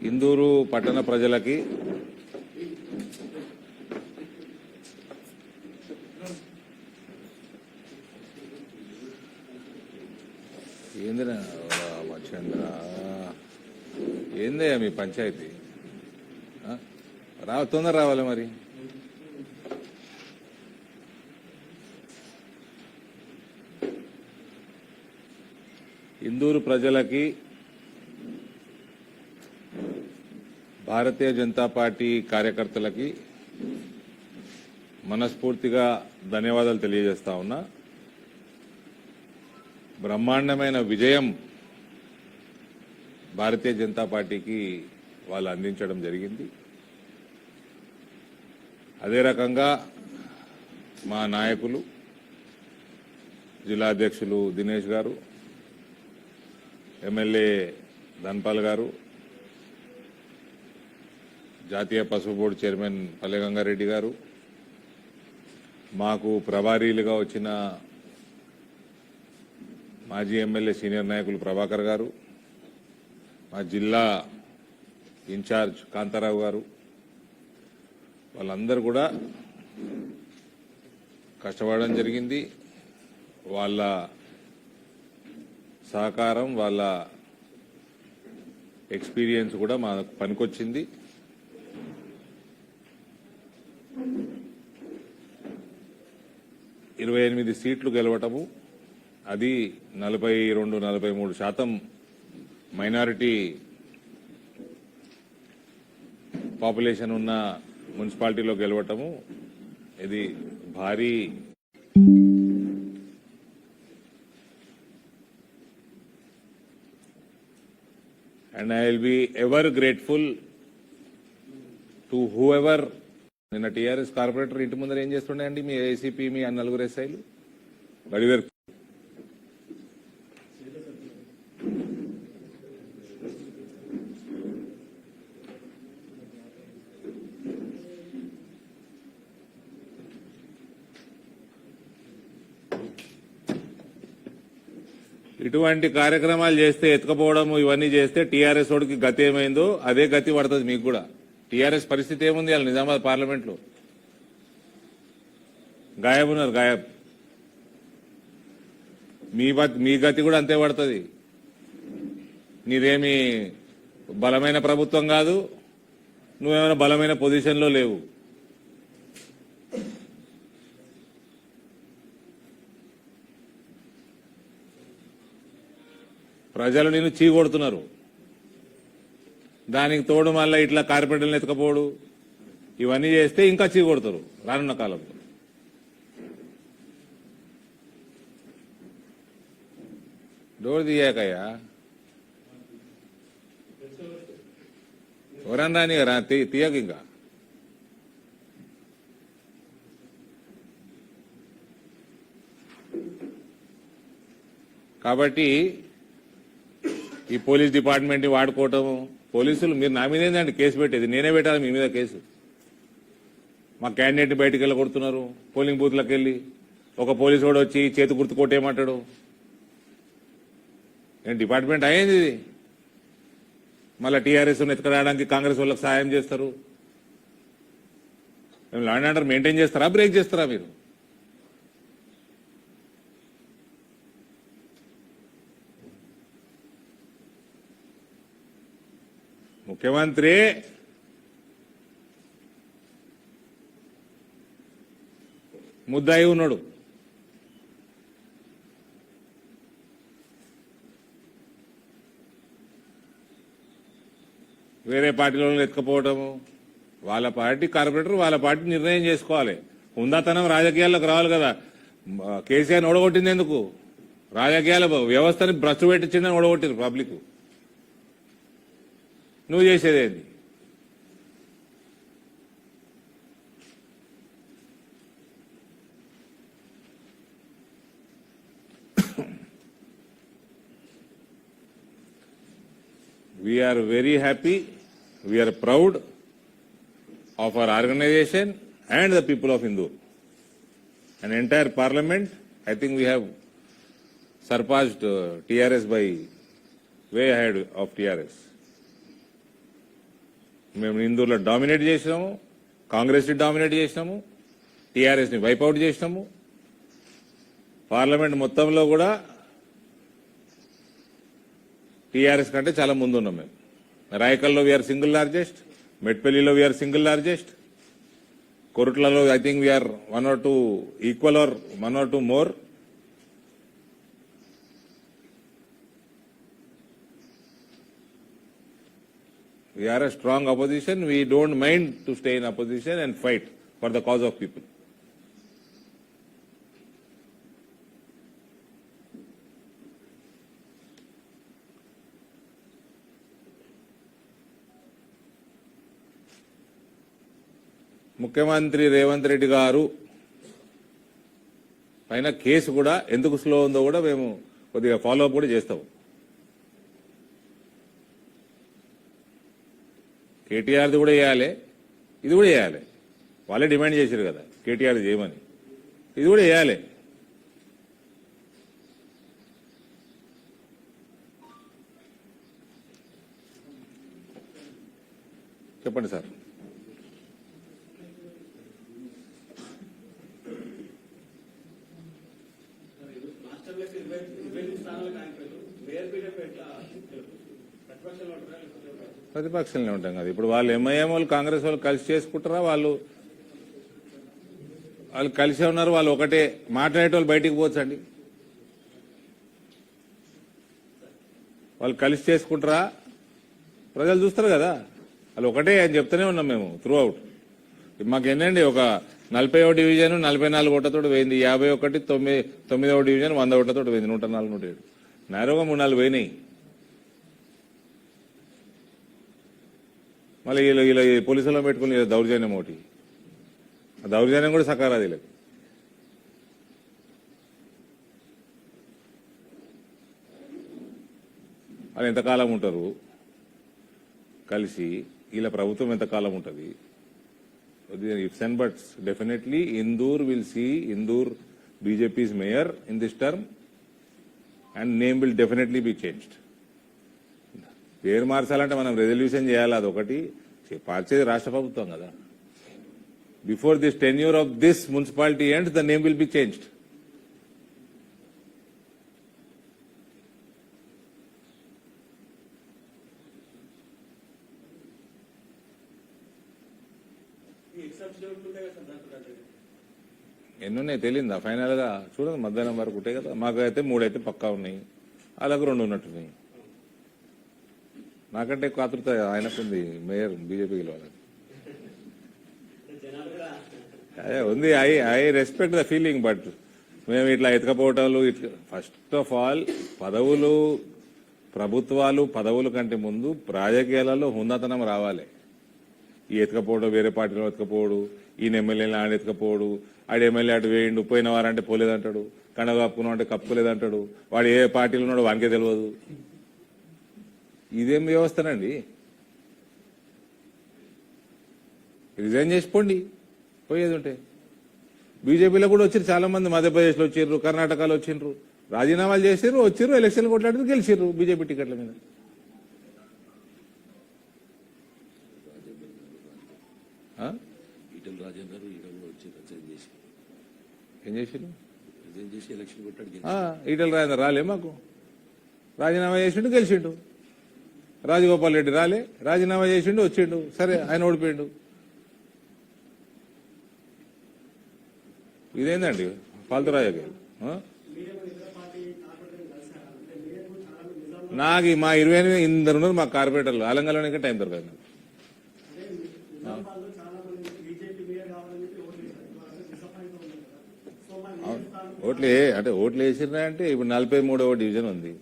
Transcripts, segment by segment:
ఇందూరు పట్టణ ప్రజలకి ఏందిరా రామచంద్ర ఏందయ్యా మీ పంచాయతీ? రావ తొందర రావాలి మరి. ఇందూరు ప్రజలకి భారతీయ జనతా పార్టీ కార్యకర్తలకి మనస్ఫూర్తిగా ధన్యవాదాలు తెలియజేస్తా ఉన్నా. బ్రహ్మాండమైన విజయం భారతీయ జనతా పార్టీకి వాళ్ళు అందించడం జరిగింది. అదే రకంగా మా నాయకులు జిల్లా అధ్యక్షులు దినేష్ గారు ఎమ్మెల్యే ధన్పాల్ గారు జాతీయ పసుపు బోర్డు చైర్మన్ పల్లెగంగారెడ్డి గారు మాకు ప్రభారీలుగా వచ్చిన మాజీ ఎమ్మెల్యే సీనియర్ నాయకులు ప్రభాకర్ గారు మా జిల్లా ఇన్ఛార్జ్ కాంతారావు గారు వాళ్ళందరూ కూడా కష్టపడడం జరిగింది. వాళ్ళ సహకారం వాళ్ళ ఎక్స్పీరియన్స్ కూడా మా పనికొచ్చింది. ఇరవై ఎనిమిది సీట్లు గెలవటము అది నలభై రెండు నలభై మూడు శాతం మైనారిటీ పాపులేషన్ ఉన్న మున్సిపాలిటీలో గెలవటము ఇది భారీ and I will be ever grateful to whoever నిన్న టీఆర్ఎస్ కార్పొరేటర్ ఇంటి ముందర ఏం చేస్తుండే అండి మీ ఏసీపీ మీ నలుగురు ఎస్ఐలు? గడివేరు ఇటువంటి కార్యక్రమాలు చేస్తే ఎత్తుకపోవడం ఇవన్నీ చేస్తే టీఆర్ఎస్ వాడికి గతి ఏమైందో అదే గతి పడుతుంది మీకు కూడా. టీఆర్ఎస్ పరిస్థితి ఏముంది? వాళ్ళ నిజామాబాద్ పార్లమెంట్లో. గాయబ్ ఉన్నారు గాయబ్. మీ మీ గతి కూడా అంతే పడుతుంది. నీదేమి బలమైన ప్రభుత్వం కాదు నువ్వేమైనా బలమైన పొజిషన్లో లేవు. ప్రజలు నిన్ను చీకొడుతున్నారు. దానికి తోడు మళ్ళీ ఇట్లా కార్పొరేటర్లు ఎత్తుకపోడు. ఇవన్నీ చేస్తే ఇంకా చీకొడతారు రానున్న కాలంలో. డోర్ తీయాకయ్యా. ఎవరన్నా రాని రా తీ- తీయక ఇంకా. కాబట్టి ఈ పోలీస్ డిపార్ట్మెంట్ని వాడుకోవటము పోలీసులు మీరు నా మీద ఏందండి కేసు పెట్టేది? నేనే పెట్టాలి మీ మీద కేసు. మా క్యాండిడేట్ బయటకు వెళ్ళి కొడుతున్నారు పోలింగ్ బూత్లకు వెళ్ళి. ఒక పోలీసు వాడు వచ్చి చేతి గుర్తు కొట్టేయమంటాడు. నేను డిపార్ట్మెంట్ అయ్యింది ఇది. మళ్ళీ టీఆర్ఎస్ ఎత్తుకరావడానికి కాంగ్రెస్ వాళ్ళకి సాయం చేస్తారు. మేము లాండ్ ఆర్డర్ మెయింటైన్ చేస్తారా బ్రేక్ చేస్తారా మీరు? ముఖ్యమంత్రి ముద్దాయి ఉన్నాడు. వేరే పార్టీలో ఎత్తుకపోవటము వాళ్ళ పార్టీ కార్పొరేటర్ వాళ్ళ పార్టీ నిర్ణయం చేసుకోవాలి. ఉందాతనం రాజకీయాల్లోకి రావాలి కదా. కేసీఆర్ ఓడగొట్టింది ఎందుకు? రాజకీయాల వ్యవస్థని భ్రష్టు పెట్టించిందని ఓడగొట్టింది పబ్లిక్. నువ్వు చేసేదేంది we are very happy, we are proud of our organization and the people of Hindu. An entire parliament, I think we have surpassed uh, TRS by way ahead of TRS. మేము ఇందూరులో dominate చేసినాము కాంగ్రెస్ని dominate చేసినాము టీఆర్ఎస్ని wipe out చేసినాము parliament మొత్తంలో కూడా TRS కంటే చాలా ముందు ఉన్నాం మేము. రాయకల్లో వీఆర్ సింగిల్ లార్జెస్ట్ మెట్పల్లిలో we're single largest కొరుట్లలో I think we're one or two equal or one or two more we are a strong opposition we don't mind to stay in opposition and fight for the cause of people ముఖ్యమంత్రి రేవంత్ రెడ్డి గారు పైన case కూడా ఎందుకు slow ఉందో కూడా మేము కొద్దిగా follow up కూడా చేస్తాము. కేటీఆర్ది కూడా వేయాలి ఇది కూడా వేయాలి. వాళ్ళే డిమాండ్ చేశారు కదా కేటీఆర్ చేయమని. ఇది కూడా చేయాలి చెప్పండి సార్. ప్రతిపక్షంలో ప్రతిపక్షంలో ఉంటాం కదా. ఇప్పుడు వాళ్ళు ఎంఐఎం వాళ్ళు కాంగ్రెస్ వాళ్ళు కలిసి చేసుకుంటారా? వాళ్ళు వాళ్ళు కలిసే ఉన్నారు వాళ్ళు ఒకటే మాట్లాడేటోళ్ళు బయటికి పోవచ్చండి. వాళ్ళు కలిసి చేసుకుంటారా? ప్రజలు చూస్తారు కదా. వాళ్ళు ఒకటే అని చెప్తూనే ఉన్నాం మేము త్రూ అవుట్ మాకు ఏంటండి ఒక నలభై డివిజన్ నలభై నాలుగు ఓట్లతో పోయింది. యాభై ఒకటి తొమ్మిది తొమ్మిదవ డివిజన్ వంద ఓట్లతో పోయింది. నూట నాలుగు నూట ఏడు. నేరుగా మూడు నాలుగు పోయినాయి. మళ్ళీ వీళ్ళు వీళ్ళు పోలీసుల్లో పోలీసులో పెట్టుకుని దౌర్జన్యం ఒకటి. ఆ దౌర్జన్యం కూడా సకారాది వీళ్ళకి. వాళ్ళు ఎంతకాలం ఉంటారు? కలిసి వీళ్ళ ప్రభుత్వం ఎంతకాలం ఉంటుంది? Ifs and buts. Definitely Indur will see Indur BJP's mayor in this term and name will definitely be changed పేరు మార్చాలంటే మనం రెజల్యూషన్ చేయాలి అదొకటి. చే- మార్చేది రాష్ట్ర ప్రభుత్వం కదా. Before this tenure of this municipality end the name will be changed ఎన్నున్నాయి తెలియదా ఫైనల్గా చూడండి మధ్యాహ్నం వరకు ఉంటాయి కదా. మాకు అయితే మూడైతే పక్కా ఉన్నాయి. అలాగే రెండు ఉన్నట్టున్నాయి. నాకంటే ఎక్కువ ఆతృత ఆయనకుంది మేయర్ బీజేపీ గెలవాలని అదే ఉంది I I respect the feeling but మేము ఇట్లా ఎతకపోవటాలు ఇట్లా ఫస్ట్ ఆఫ్ ఆల్ పదవులు ప్రభుత్వాలు పదవుల కంటే ముందు రాజకీయాలలో ఉన్నతనం రావాలి. ఈ ఎతకపోవడం వేరే పార్టీలో ఎతకపోడు ఈయన ఎమ్మెల్యేలు ఆడ ఎతకపోడు ఆడ ఎమ్మెల్యే అటు వేయండు పోయిన వారంటే పోలేదంటాడు కండ కప్పుకున్నాం అంటే కప్పుకోలేదంటాడు వాడు ఏ పార్టీలో ఉన్నాడో వానికే తెలియదు ఇదేం వ్యవస్థనండి? రిజైన్ చేసిపోండి పోయేది ఉంటే బీజేపీలో కూడా వచ్చారు చాలా మంది మధ్యప్రదేశ్లో వచ్చిర్రు కర్ణాటకలో వచ్చిండ్రు రాజీనామాలు చేసిర్రు వచ్చిర్రు ఎలక్షన్ కొట్లాడి గెలిచిర్రు బీజేపీ టికెట్ల మీద? ఈటల రాజేందర్ ఏం ఈటల రాజేందర్ రాలే మాకు. రాజీనామా చేసిండు గెలిచిండు. రాజగోపాల్ రెడ్డి రాలే రాజీనామా చేసిండు వచ్చిండు. సరే ఆయన ఓడిపోయిండు. ఇదేందండి? ఫాల్తు రాజకీయం నాకు మా ఇరవై ఎనిమిది ఇందరు ఉన్నారు మా కార్పొరేటర్లు. అలంగాలోనే టైం దొరకదు. నాకు. ఓట్లు అంటే ఓట్లు వేసినా అంటే ఇప్పుడు నలభై మూడవ డివిజన్ ఉంది.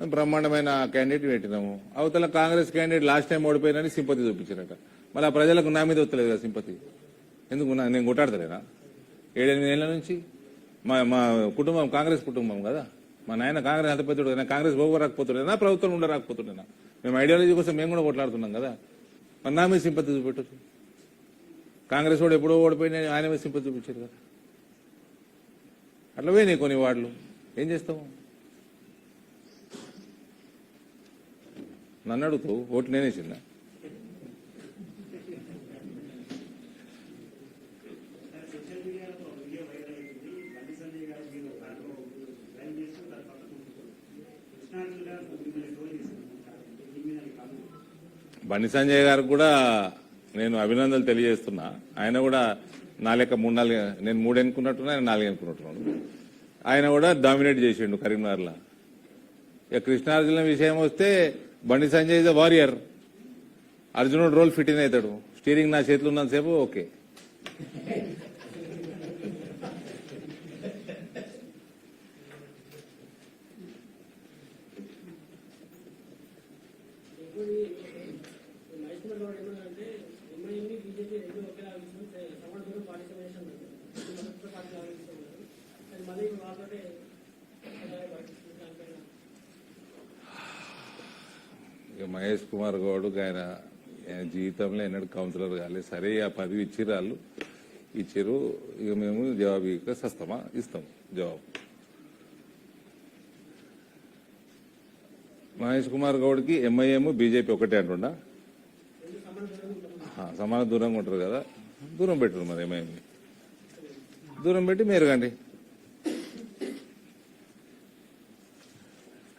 బ్రహ్మాండమైన క్యాండిడేట్ పెట్టినాము. అవతల కాంగ్రెస్ క్యాండిడేట్ లాస్ట్ టైం ఓడిపోయినని సింపతి చూపించారట. మళ్ళీ ఆ ప్రజలకు నా మీద వస్తలేదు కదా సింపతి ఎందుకు నేను కొట్టాడతలేనా? ఏడెనిమిది నెలల నుంచి మా మా కుటుంబం కాంగ్రెస్ కుటుంబం కదా. మా నాయన కాంగ్రెస్ అంత కాంగ్రెస్ బాబు రాకపోతుండేనా? ప్రభుత్వం ఉండ మేము ఐడియాలజీ కోసం మేము కూడా కొట్లాడుతున్నాం కదా. మరి నా మీద సింపతి చూపెట్టచ్చు కాంగ్రెస్ వాడు ఎప్పుడో ఓడిపోయిన ఆయన మీద సింపతి చూపించారు కదా. అట్లా పోయినాయి కొన్ని వాళ్ళు ఏం చేస్తాము నన్ను అడుగుతూ ఓటు నేనే చిన్న బండి సంజయ్ గారికి కూడా నేను అభినందనలు తెలియజేస్తున్నా. ఆయన కూడా నా లెక్క మూడు నాలుగు నేను మూడు ఎన్నుకున్నట్టున్నా ఆయన నాలుగు ఎన్నుకున్నట్టున్నాను ఆయన కూడా డామినేట్ చేసిండు కరీంనగర్లో. ఇక కృష్ణార్జున విషయం వస్తే Bandi Sanjay is a warrior. అర్జునుడు రోల్ ఫిట్ ఇన్ అవుతాడు. స్టీరింగ్ నా చేతిలో ఉన్నంతసేపు ఓకే ఇంకోటి మైసూర్ గౌడ్ ఏమన్నారంటే ఎంఐఎంని బీజేపీ రెండు ఒకేలా ఆలోచిస్తాం సమాన దూరం పార్టిసిపేషన్ మద్దతు పార్టీ ఆలోచిస్తున్నారు అది మళ్ళీ వాళ్ళతోటే అలాగే పాటిస్తుంది దానిపైన ఇక మహేష్ కుమార్ గౌడ్ ఆయన జీవితంలో ఎన్నడూ కౌన్సిలర్ కాలేదు సరే ఆ పదవి ఇచ్చిర్రు వాళ్ళు ఇచ్చిర్రు. ఇక మేము జవాబు ఇక సస్తమా? ఇస్తాం జవాబు. మహేష్ కుమార్ గౌడ్కి ఎంఐఎం బీజేపీ ఒకటే అంటుండా? సమాన దూరంగా ఉంటారు కదా. దూరం పెట్టరు మరి ఎంఐఎం దూరం పెట్టి మేరుగండి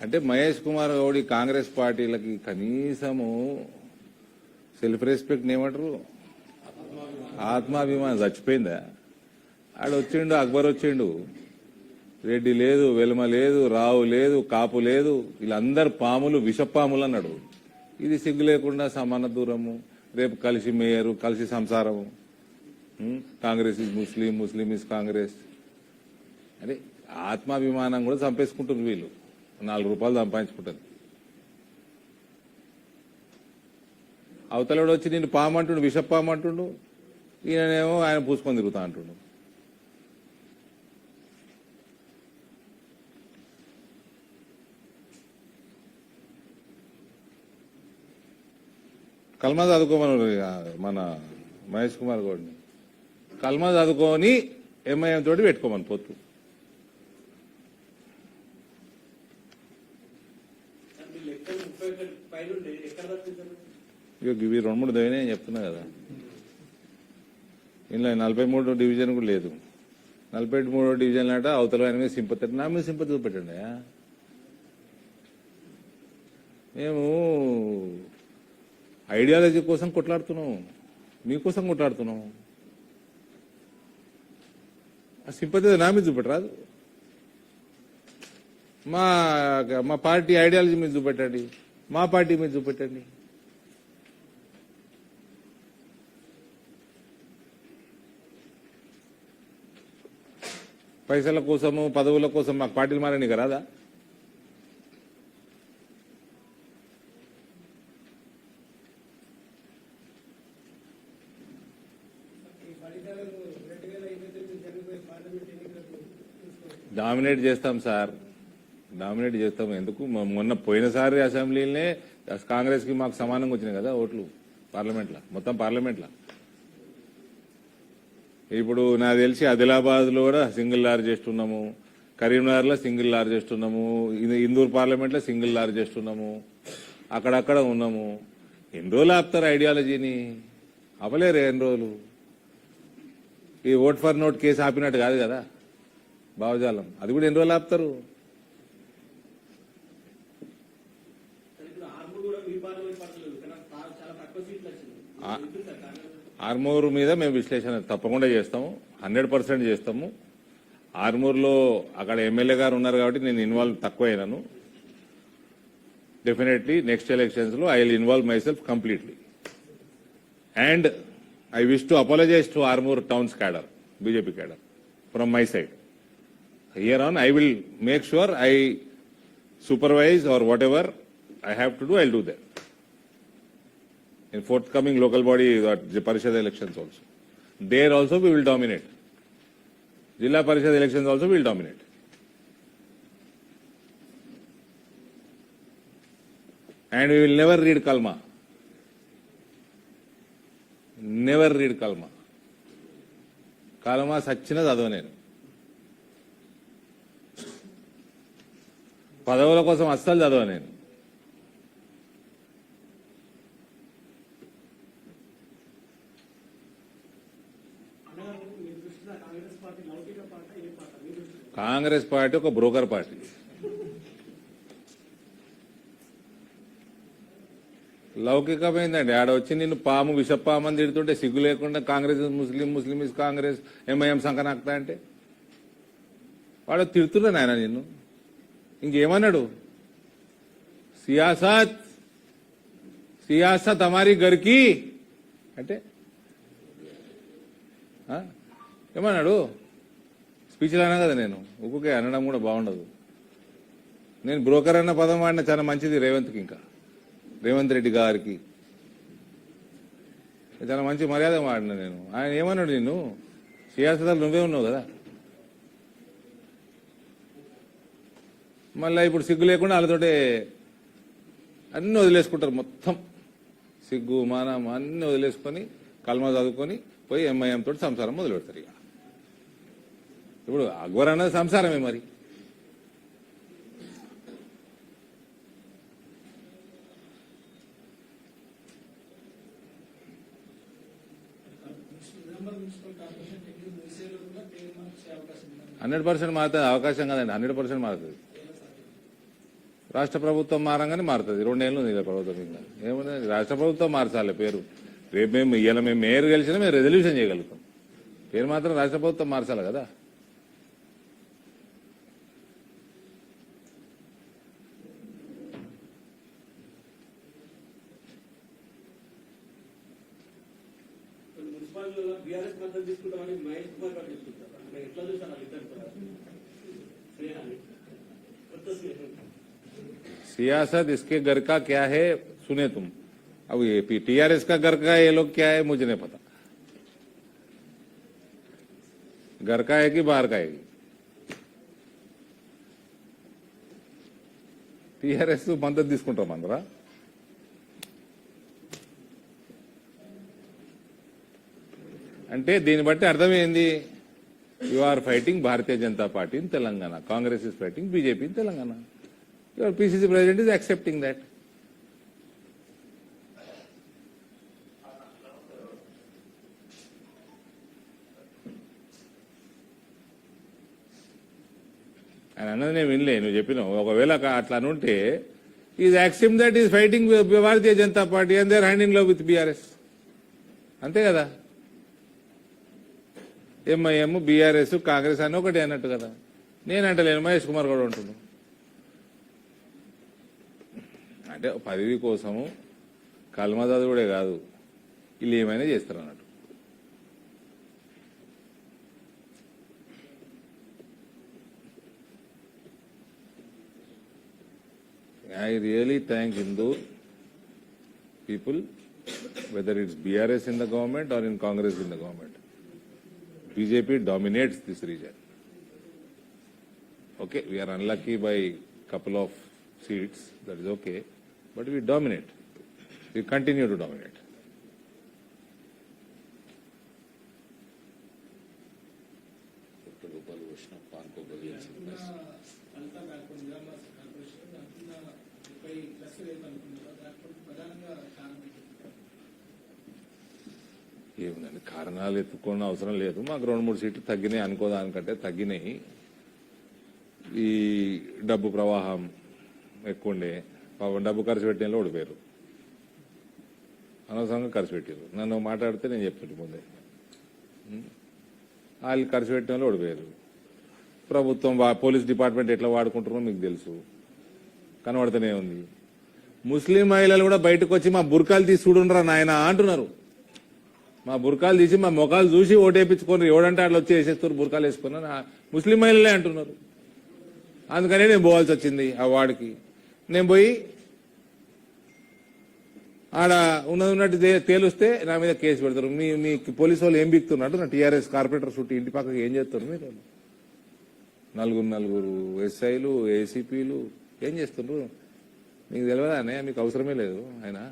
అంటే మహేష్ కుమార్ గౌడ్ కాంగ్రెస్ పార్టీలకి కనీసము సెల్ఫ్ రెస్పెక్ట్ ఏమంటారు? ఆత్మాభిమానం. చచ్చిపోయిందా? ఆడు వచ్చిండు అక్బర్ వచ్చిండు. రెడ్డి లేదు వెలుమ లేదు రావు లేదు కాపు లేదు. వీళ్ళందరు పాములు విషపాములు అన్నాడు. ఇది సిగ్గు లేకుండా సమాన దూరము రేపు కలిసి మేయరు కలిసి సంసారము. Congress is Muslim Muslim is Congress. అదే ఆత్మాభిమానం కూడా చంపేసుకుంటారు వీళ్ళు. నాలుగు రూపాయలు సంపాదించుకుంటుంది అవతలడు వచ్చి నేను పామంటుండు విషపామంటుండు ఈయననేమో ఆయన పూసుకొని తిరుగుతా అంటుండు. కల్మా చదువుకోమని మన మహేష్ కుమార్ గౌడ్ని. కల్మా చదువుకొని ఎంఐఎం తోటి పెట్టుకోమని పొత్తు సార్ మీ లెక్కలు ముప్పై ఒకటి పైన ఉండే ఎక్కడ తప్పించారు ఇక ఇవి రెండు మూడు దోయినాయి అని చెప్తున్నా కదా. ఇందులో నలభై మూడు డివిజన్ కూడా లేదు. నలభై మూడో డివిజన్ లాట అవతల ఆయన మీద సింపతి నా మీద సింపతి చూపెట్టండి. మేము ఐడియాలజీ కోసం కొట్లాడుతున్నాం. మీకోసం కొట్లాడుతున్నాం. ఆ సింపతి నా మీద చూపెట్టరాదు. మా మా పార్టీ ఐడియాలజీ మీద చూపెట్టండి. మా పార్టీ మీద చూపెట్టండి. పైసల కోసము పదవుల కోసం మాకు పార్టీలు మారని రాదా? డామినేట్ చేస్తాం సార్. డామినేట్ చేస్తాం ఎందుకు? మొన్న పోయినసారి అసెంబ్లీనే కాంగ్రెస్కి మాకు సమానంగా వచ్చినాయి కదా ఓట్లు పార్లమెంట్లో మొత్తం పార్లమెంట్లో. ఇప్పుడు నాకు తెలిసి ఆదిలాబాద్లో కూడా సింగిల్ లార్జెస్ట్ ఉన్నాము కరీంనగర్లో సింగిల్ లార్జెస్ట్ ఉన్నాము ఇందూర్ పార్లమెంట్లో సింగిల్ లార్జెస్ట్ ఉన్నాము అక్కడక్కడ ఉన్నాము. ఎన్ని రోజులు ఆపుతారు ఐడియాలజీని? అవలేరు ఎన్ని రోజులు? ఈ ఓట్ ఫర్ నోట్ కేసు ఆపినట్టు కాదు కదా భావజాలం. అది కూడా ఎన్ని రోజులు ఆపుతారు సార్ ఇప్పుడు ఆర్మూర్ కూడా మీ పార్లమెంట్ పడలేదు కానీ చాలా చాలా తక్కువ సీట్లు వచ్చింది ఆ- ఎందుకు సార్ కాంగ్రెస్ ఆర్మూర్ మీద మేము విశ్లేషణ తప్పకుండా చేస్తాము. హండ్రెడ్ పర్సెంట్ చేస్తాము. ఆర్మూర్లో అక్కడ ఎమ్మెల్యే గారు ఉన్నారు కాబట్టి నేను ఇన్వాల్వ్ తక్కువ అయినాను డెఫినెట్లీ నెక్స్ట్ ఎలక్షన్స్లో I will involve myself completely and I wish to apologize to Armoor towns cadre BJP cadre from my side here on I will make sure I supervise or whatever I have to do I do that in forthcoming local body uh, the Parishad elections also. There also we will dominate. Jilla Parishad elections also we will dominate. And we will never read Kalma. Never read Kalma. Kalma సచ్చిన చదవ నేను పదవుల కోసం అస్సలు చదవ నేను అన్నగారు మీ దృష్టిలో కాంగ్రెస్ పార్టీ లౌకిక పార్ట ఏ పార్ట మీ దృష్టిలో కాంగ్రెస్ పార్టీ ఒక బ్రోకర్ పార్టీ. లౌకికమైందండి. ఆడ వచ్చి నిన్ను పాము విషపాము అని తిడుతుంటే సిగ్గు లేకుండా Congress Muslim Muslim is Congress MIM సంకనాక్తా అంటే. వాడు తిడుతున్నాను ఆయన నిన్ను. ఇంకేమన్నాడు? సియాసత్ సియాసత్ అమారి గరికి. అంటే ఏమన్నాడు? స్పీచ్లు అన్నా కదా నేను. ఒక్కొక్క అనడం కూడా బాగుండదు. నేను బ్రోకర్ అన్న పదం వాడిన చాలా మంచిది రేవంత్కి ఇంకా. రేవంత్ రెడ్డి గారికి. చాలా మంచి మర్యాద వాడిన నేను. ఆయన ఏమన్నాడు నిన్ను? సియాసతలు నువ్వే ఉన్నావు కదా. మళ్ళీ ఇప్పుడు సిగ్గు లేకుండా వాళ్ళతోటే అన్ని వదిలేసుకుంటారు మొత్తం. సిగ్గు మానం అన్ని వదిలేసుకొని కల్మా చదువుకొని పోయి ఎంఐఎం తోటి సంసారం మొదలు పెడతారు ఇక. ఇప్పుడు అక్బర్ అన్నది సంసారమే మరి. హండ్రెడ్ పర్సెంట్ మారుతుంది అవకాశం కదండి. హండ్రెడ్ పర్సెంట్ మారుతుంది. రాష్ట్ర ప్రభుత్వం మారంగానే మారుతుంది. రెండేళ్ళు ఉంది ప్రభుత్వం ఇంకా ఏముంది? రాష్ట్ర ప్రభుత్వం మార్చాలి పేరు. రేపు మేము ఇవాళ మేము మేయర్ గెలిచినా మేము రెజల్యూషన్ చేయగలుగుతాం. పేరు మాత్రం రాష్ట్ర ప్రభుత్వం మార్చాలి కదా. सियासत इसके घर का क्या है सुने तुम अब ये टीआरएस का घर का ये लोग क्या है मुझे नहीं पता घर का है कि बाहर का है టీఆర్ఎస్ మద్దతు తీసుకుంటాం అందరా అంటే దీన్ని బట్టి అర్థమైంది you are fighting Bharatiya Janata party in Telangana Congress is fighting BJP in Telangana Your PCC president is accepting that. అని అన్నది నేను వినలే నువ్వు చెప్పినావు. ఒకవేళ అట్లా అనుంటే is accept that is fighting Bharatiya Janata Party and their hand in love with BRS అంతే కదా? ఎంఐఎం బీఆర్ఎస్ కాంగ్రెస్ అని ఒకటి అన్నట్టు కదా? నేనంటలేను మహేష్ కుమార్ కూడా ఉంటున్నాను అంటే పదవి కోసము కల్మదాదుడే కాదు వీళ్ళు ఏమైనా చేస్తారు అన్నట్టు I really thank Hindu people whether it's BRS in the government or in Congress in the government BJP dominates this region Okay, we are unlucky by couple of seats, that is okay, but we dominate. We continue to dominate. ఏముందండి? కారణాలు ఎత్తుకోవడం అవసరం లేదు. మాకు రెండు మూడు సీట్లు తగ్గినాయి అనుకోదానికంటే తగ్గినాయి. ఈ డబ్బు ప్రవాహం ఎక్కువ ఉండే పాపం డబ్బు ఖర్చు పెట్టిన ఓడిపోయారు. అనవసరంగా ఖర్చు పెట్టారు నన్ను మాట్లాడితే నేను చెప్పాను ముందే. వాళ్ళు ఖర్చు పెట్టిన వాళ్ళు ఓడిపోయారు. ప్రభుత్వం పోలీస్ డిపార్ట్మెంట్ ఎట్లా వాడుకుంటారో మీకు తెలుసు. కనబడుతూనే ఉంది. ముస్లిం మహిళలు కూడా బయటకు వచ్చి మా బుర్కాలు తీసి చూడుండ్రా నాయన అంటున్నారు. మా బుర్కాలు తీసి మా మొఖాలు చూసి ఓటేపించుకొని ఎవడంటే అట్లా వచ్చి వేసేస్తారు బుర్కాలు వేసుకున్నాను ముస్లిం మహిళలే అంటున్నారు. అందుకనే నేను పోవాల్సి వచ్చింది ఆ వాడికి నేను పోయి ఆడ ఉన్నది ఉన్నట్టు తేలిస్తే నా మీద కేసు పెడతారు. మీ మీ పోలీసు వాళ్ళు ఏం బిక్తున్నట్టు నా టీఆర్ఎస్ కార్పొరేటర్ చుట్టూ ఇంటి పక్కకి ఏం చేస్తారు మీరు? నలుగురు నలుగురు ఎస్ఐలు ఏసీపీలు ఏం చేస్తున్నారు మీకు తెలియదా అన్నయ్య? మీకు అవసరమే లేదు ఆయన.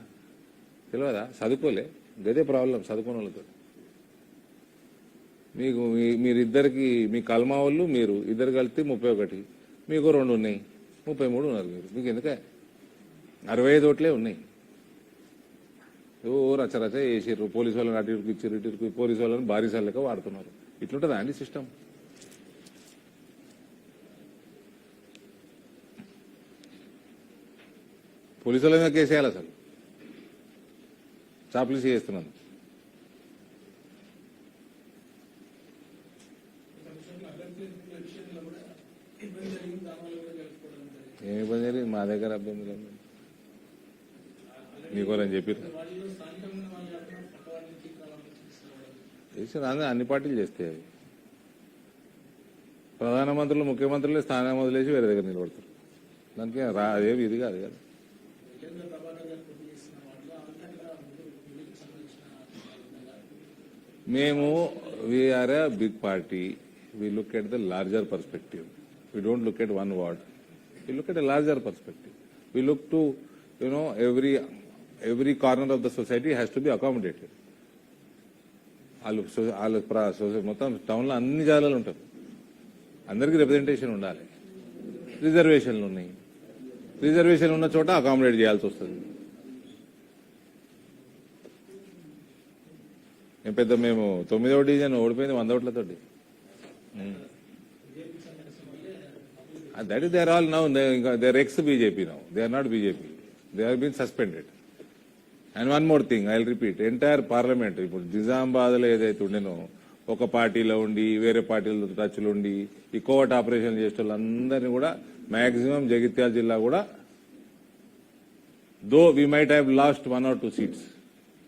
తెలియదా? చదువుకోలే. గదే ప్రాబ్లం చదువుకున్న వాళ్ళతో మీకు మీ- మీరిద్దరికి మీ కల్మా వాళ్ళు మీరు ఇద్దరు కలిపి ముప్పై ఒకటి. మీకు రెండు ఉన్నాయి. ముప్పై మూడు ఉన్నారు మీరు. మీకు ఎందుకే అరవై ఐదు ఓట్లే ఉన్నాయి. ఓ రచరచ రచ పోలీసు వాళ్ళని అటు ఇటుకు ఇచ్చిర్రు ఇటు ఇటుకు పోలీసు వాళ్ళని బారీసాల లెక్క వాడుతున్నారు. ఇట్లుంటుందా అండి సిస్టమ్? పోలీసు వాళ్ళ మీద కేసేయాలి అసలు చాప్లీస్ చేస్తున్నాను ఏమి ఇబ్బంది జరిగింది? మా దగ్గర అభ్యంతరం నీకోరని నీకు చెప్పారు చేసిన అన్ని అన్ని పార్టీలు చేస్తాయి అవి. ప్రధానమంత్రులు ముఖ్యమంత్రులే స్థానం వదిలేసి వేరే దగ్గర నిలబడతారు. దానికి రా అదేమి ఇది కాదు కదా. మేము we are a big party we look at the larger perspective we don't look at one ward we look at a larger perspective we look to you know every every corner of the society has to be accommodated వాళ్ళు వాళ్ళు మొత్తం టౌన్లో అన్ని జాగాలు ఉంటారు అందరికీ representation ఉండాలి. రిజర్వేషన్లు ఉన్నాయి. రిజర్వేషన్ ఉన్న చోట అకామిడేట్ చేయాల్సి వస్తుంది. ఏం పెద్ద మేము తొమ్మిదవ డివిజన్ ఓడిపోయింది వంద ఓట్లతోటి. That is they are all now ఇంకా they are ex BJP now they are not BJP they are been suspended and one more thing I repeat entire parliament ఇప్పుడు నిజామాబాద్లో ఏదైతే ఉండేనో ఒక పార్టీలో ఉండి వేరే పార్టీలతో టచ్లు ఉండి ఈ కోవట్ ఆపరేషన్ చేసే వాళ్ళందరినీ కూడా మాక్సిమం జగిత్యాల జిల్లా కూడా though we might have lost one or two seats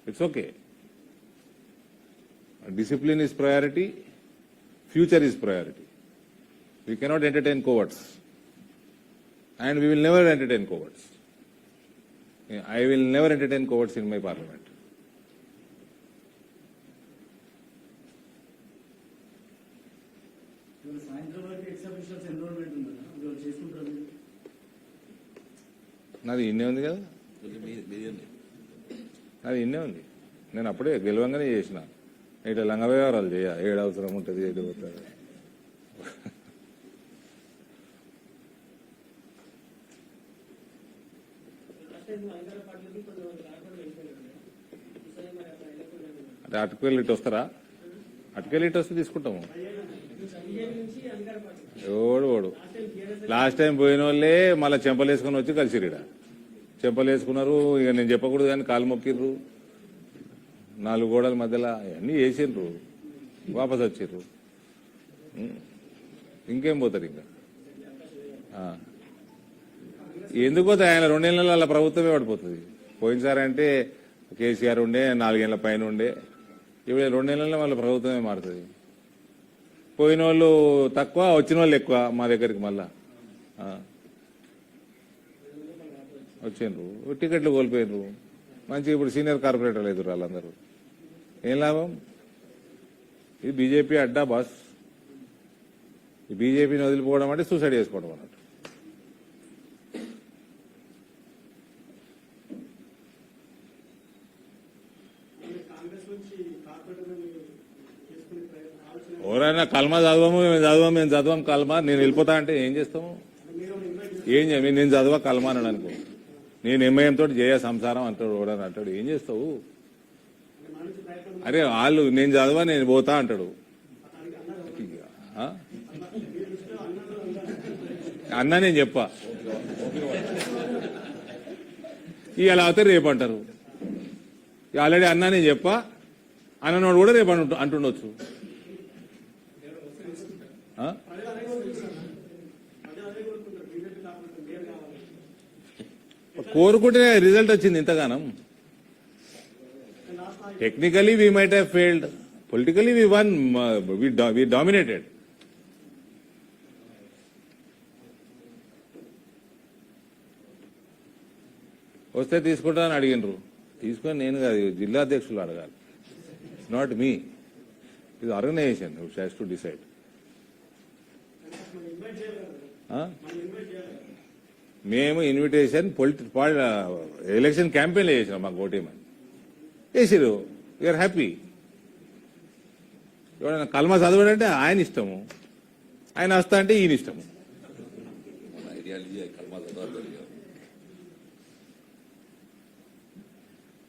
it's okay discipline is priority future is priority we cannot entertain coverts and we will never entertain coverts వరకు ఎక్స్ అఫీషియల్స్ ఎన్రోల్మెంట్ ఉందా ఇవాళ చేసుకుంటారు మీరు? నాది ఇన్నే ఉంది కదా. మీ-? నాది ఇన్నే ఉంది. నేను అప్పుడే గెలవంగానే చేసిన. ఇట్లా లంగ వ్యవహారాలు చేయ. ఏడు అవసరం ఉంటుంది ఏడు పోతుంది లాస్ట్ టైం అధికార పార్టీలకి కొంతమంది రాకుండా వెళ్ళిపోయారు ఈసారి మరి అట్లా వెళ్ళకుండా అంటే ఇటు వస్తారా? అటుకెళ్ళి ఇటు వస్తే తీసుకుంటాము. ఓడు ఓడు లాస్ట్ టైం పోయిన వాళ్ళే మళ్ళీ చెంపలేసుకుని వచ్చి కలిసిరిడ చెంపలేసుకున్నారు ఇక నేను చెప్పకూడదు కానీ కాలు మొక్కిర్రు. నాలుగు గోడల మధ్యలో అన్నీ వేసిండ్రు వాపస్ వచ్చిర్రు. ఇంకేం పోతారు ఇంకా? ఎందుకు పోతాయి? ఆయన రెండేళ్ళ అలా ప్రభుత్వమే పడిపోతుంది. పోయినసారి అంటే కేసీఆర్ ఉండే నాలుగేళ్ళ పైన ఉండే. ఇప్పుడు నెలల్లో వాళ్ళ ప్రభుత్వమే మారుతుంది. పోయిన వాళ్ళు తక్కువ వచ్చిన వాళ్ళు ఎక్కువ మా దగ్గరికి మళ్ళా. వచ్చిండ్రు టికెట్లు కోల్పోయినరు మంచి ఇప్పుడు సీనియర్ కార్పొరేటర్లు ఎదురు వాళ్ళందరూ. ఏం లాభం? ఇది బీజేపీ అడ్డా బాస్. ఈ బీజేపీని వదిలిపోవడం అంటే సూసైడ్ చేసుకోవడం అన్నట్టు కాంగ్రెస్ నుంచి కార్పొరేటర్ చేసుకునే ప్రయత్నం ఆలోచన ఎవరైనా కల్మా చదవము మేము చదవం మేము చదవం కల్మా. నేను వెళ్ళిపోతా అంటే ఏం చేస్తాము? ఏం చేయ? నేను చదవ కల్మా అని అనుకో. నేను ఎంఐఎంతో చేయ సంసారం అంటాడు ఎవడని అంటాడు. ఏం చేస్తావు? అరే వాళ్ళు నేను చదవ నేను పోతా అంటాడు. అన్నా నేను చెప్పా. ఇవాళ అవుతే రేపు అంటారు. ఆల్రెడీ అన్నా నేను చెప్పా. అన్ననోడు కూడా రేపు అంటు- అంటుండొచ్చు ఆ? ప్రజలు అదే కోరుకుంటారు బీజేపీ కార్పొరేటర్ మేయర్ కావాలి కోరుకుంటే రిజల్ట్ వచ్చింది ఇంతగానం. Technically we might have failed politically we won we dominated వస్తే తీసుకుంటానని అడిగినరు. తీసుకొని నేను కాదు జిల్లా అధ్యక్షులు అడగాలి. నాట్ మీ ఇది ఆర్గనైజేషన్ హ్యాస్ టు డిసైడ్ మనం ఇన్వైట్ చేయాలి కదా మనం ఇన్వైట్ చేయాలి మేము ఇన్విటేషన్ పొలిటి ఎలక్షన్ క్యాంపెయిన్ చేసినాం మాకు ఓటేమని వేసిరు యూఆర్ హ్యాపీ ఎవరైనా కల్మా చదవడంటే ఆయన ఇష్టము. ఆయన వస్తా అంటే ఈయన ఇష్టము.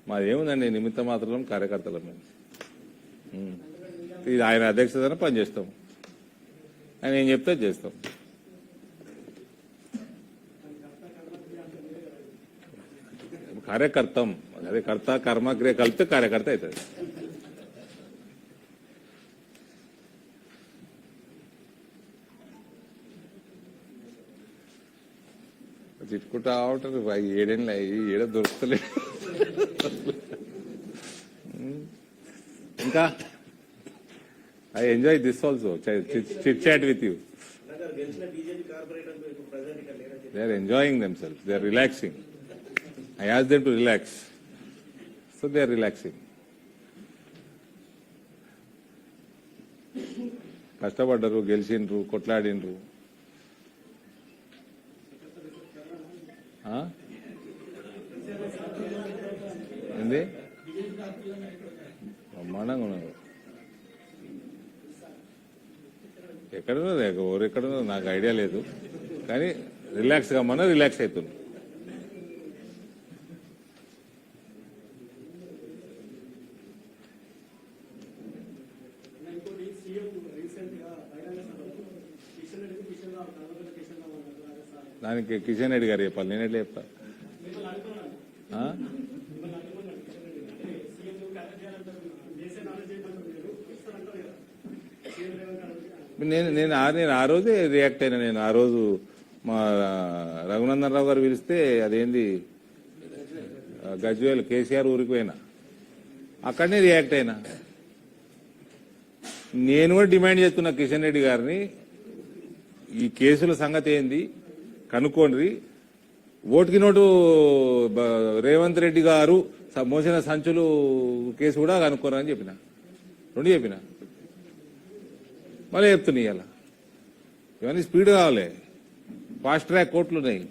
మాదేముందండి నిమిత్త మాత్రం కార్యకర్తలం మేము ఉం. ఇది ఆయన అధ్యక్షతన పనిచేస్తాం. ఆయన ఏం చెప్తే అది చేస్తాం. కార్యకర్తం అదే కర్త కర్మ క్రియ కలిపితే కార్యకర్త అవుతుంది. తిట్టుకుంటా ఉంటారు. బాయ్ ఏడేళ్ళు అయ్యి ఏడ దొరుకుతలేదు. ఇంకా I enjoy this also chit chat with you they are enjoying themselves they are relaxing I are them to relax so they are relaxing కష్టపడ్డరు గెలిచిండ్రు కొట్లాడిండ్రు. ఆ? ఏంది? బ్రహ్మాండంగా ఉన్నారు. ఎక్కడున్నారు ఎవరు ఎక్కడున్నారు నాకు ఐడియా లేదు. కానీ రిలాక్స్ కమ్మన్నా రిలాక్స్ అవుతుంది దానికి కిషన్ రెడ్డి గారు చెప్పాలి. నేను చెప్తా మిమ్మల్ని అనుకున్నాను ఆ? మిమ్మల్ని అనుకున్నాను కిషన్ రెడ్డి అంటే సీఎం కరెక్ట్ చేయాలంటారు దేశ నాలెడ్జ్ చేయమంటారు మీరు ఇస్తారంటారు కదా సీఎం రేవంత్ రెడ్డి నేను నేను ఆ నేను ఆ రోజే రియాక్ట్ అయినా నేను. ఆ రోజు మా రఘునందన్ రావు గారు పిలిస్తే అదేంది? గజ్వేల్ కేసీఆర్ ఊరికి పోయినా. అక్కడనే రియాక్ట్ అయినా. నేను కూడా డిమాండ్ చేస్తున్నా కిషన్ రెడ్డి గారిని. ఈ కేసుల సంగతి ఏంది? కనుక్కోండి. ఓటుకి నోటు రేవంత్ రెడ్డి గారు మోసిన సంచులు కేసు కూడా కనుక్కోరని చెప్పిన. రెండు చెప్పిన. మళ్ళీ చెప్తున్నాయి ఇవాళ ఇవన్నీ స్పీడ్ కావాలి. ఫాస్ట్ ట్రాక్ కోర్టులు ఉన్నాయి.